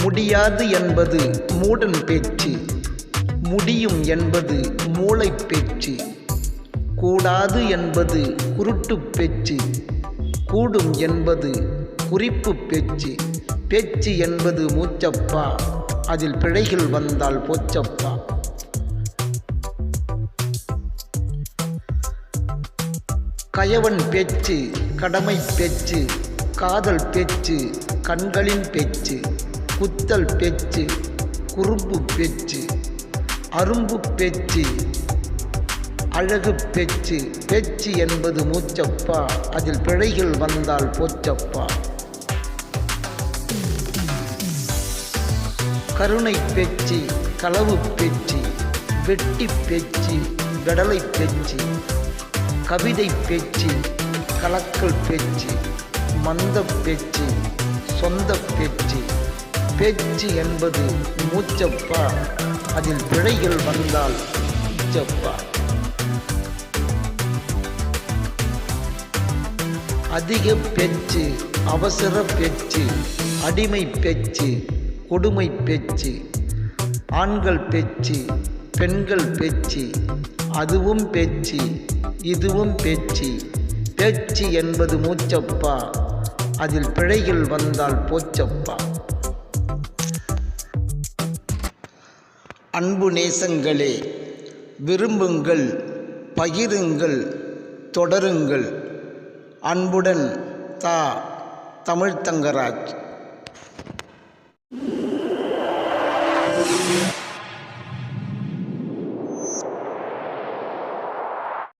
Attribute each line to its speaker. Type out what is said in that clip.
Speaker 1: முடியாது என்பது மூடன் பேச்சு. முடியும் என்பது மூளை பேச்சு. கூடாது என்பது குருட்டு பேச்சு. கூடும் என்பது குறிப்பு பேச்சு. பேச்சு என்பது மூச்சப்பா. அதில் பிழைகள் வந்தால் போச்சப்பா. கயவன் பேச்சு கடமை பேச்சு காதல் பேச்சு கண்களின் பேச்சு. புத்தல் பேச்சு குறும்பு பேச்சு அரும்பு பேச்சு அழகு பேச்சு. பேச்சு என்பது மூச்சப்பா அதில் பிழைகள் வந்தால் போச்சப்பா. கருணை பேச்சு களவு பேச்சு வெட்டி பேச்சு விடலை பேச்சு கவிதை பேச்சு கலக்கல் பேச்சு மந்த பேச்சு சொந்த பேச்சு. பேச்சு என்பது மூச்சப்பா. அதில் பிழைகள் வந்தால் உச்சப்பா அதிக பேச்சு அவசர பேச்சு அடிமை பேச்சு கொடுமை பேச்சு ஆண்கள் பேச்சு பெண்கள் பேச்சு அதுவும் பேச்சு இதுவும் பேச்சு. பேச்சு என்பது மூச்சப்பா. அதில் பிழைகள் வந்தால் போச்சப்பா. அன்பு நேசங்களே விரும்புங்கள் பகிருங்கள் தொடருங்கள். அன்புடன் தா தமிழ்த்தங்கராஜ்